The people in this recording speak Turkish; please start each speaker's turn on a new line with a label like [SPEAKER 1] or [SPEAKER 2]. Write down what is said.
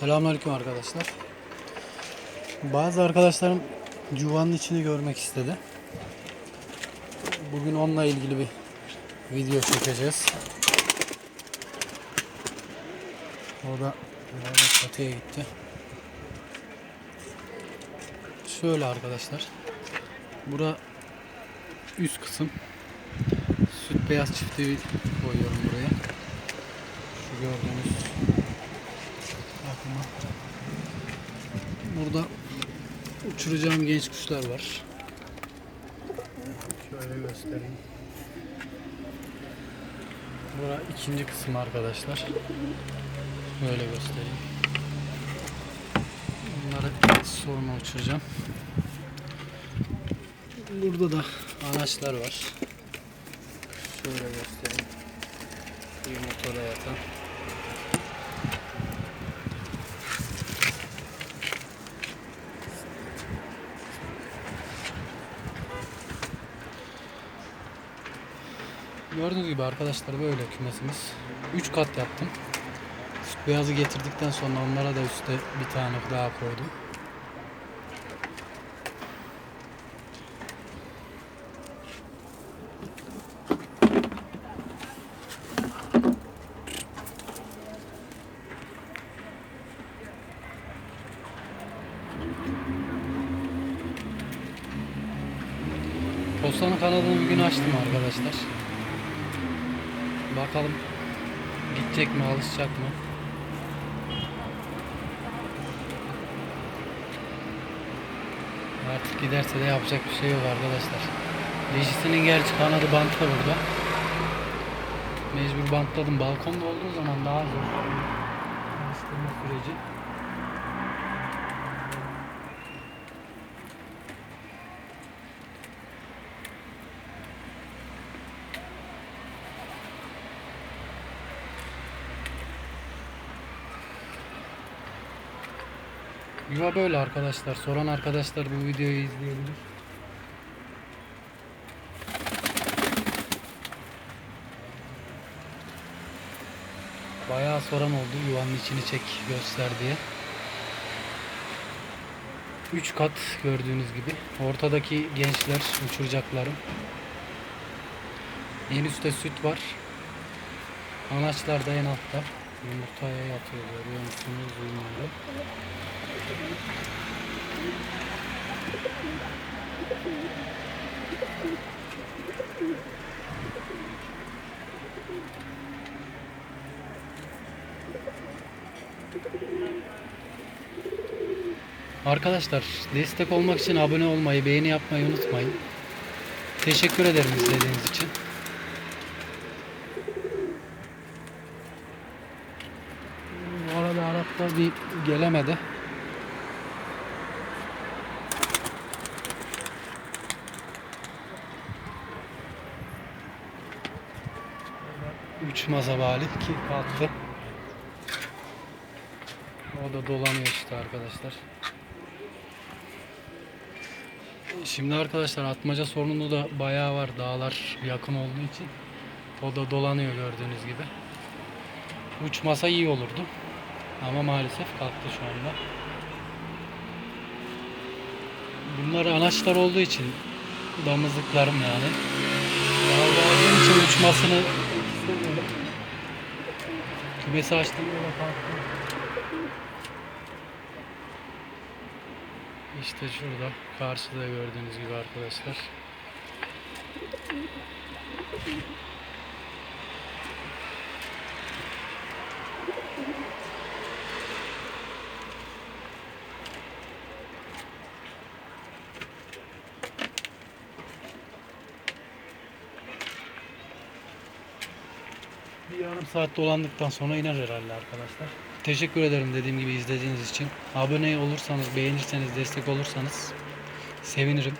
[SPEAKER 1] Selamünaleyküm arkadaşlar. Bazı arkadaşlarım yuvanın içini görmek istedi. Bugün onunla ilgili bir video çekeceğiz. O da çatıya gitti. Şöyle arkadaşlar. Bura üst kısım. Süt beyaz çiftliği koyuyorum buraya. Şu gördüğünüz Bakma. Burada uçuracağım genç kuşlar var. Şöyle göstereyim. Bura ikinci kısım arkadaşlar. Böyle göstereyim. Bunları sonra uçuracağım. Burada da anaçlar var. Şöyle göstereyim. Yumurtada yatan. Gördüğünüz gibi arkadaşlar böyle kümesimiz. 3 kat yaptım. Süt beyazı getirdikten sonra onlara da üstte bir tane daha koydum. Postanın kanalını bir gün açtım arkadaşlar. Bakalım gidecek mi, alışacak mı? Artık giderse de yapacak bir şey yok arkadaşlar. Dişisinin gerçi kanadı bantlı burada. Mecbur bantladım. Balkonda olduğu zaman daha zor. Alıştırma süreci. Yuva böyle arkadaşlar. Soran arkadaşlar bu videoyu izleyebilir. Bayağı soran oldu yuvanın içini çek göster diye. 3 kat gördüğünüz gibi. Ortadaki gençler uçuracaklarım. En üstte süt var. Anaçlar da en altta. Yumurtaya yatıyor görüyor musunuz? Arkadaşlar destek olmak için abone olmayı, beğeni yapmayı unutmayın. Teşekkür ederim izlediğiniz için. Bu arada Araplar bir gelemedi. Üç masa bali ki kalktı. O da dolanıyor işte arkadaşlar. Şimdi arkadaşlar atmaca sorunu da bayağı var. Dağlar yakın olduğu için. O da dolanıyor gördüğünüz gibi. Uçmasa iyi olurdu. Ama maalesef kalktı şu anda. Bunlar anaçlar olduğu için damızlıklarım yani. Olduğum için uçmasını. Kümesi açtım yola İşte şurada karşıda gördüğünüz gibi arkadaşlar. Bir yarım saat dolandıktan sonra iner herhalde arkadaşlar. Teşekkür ederim dediğim gibi izlediğiniz için. Abone olursanız, beğenirseniz, destek olursanız sevinirim.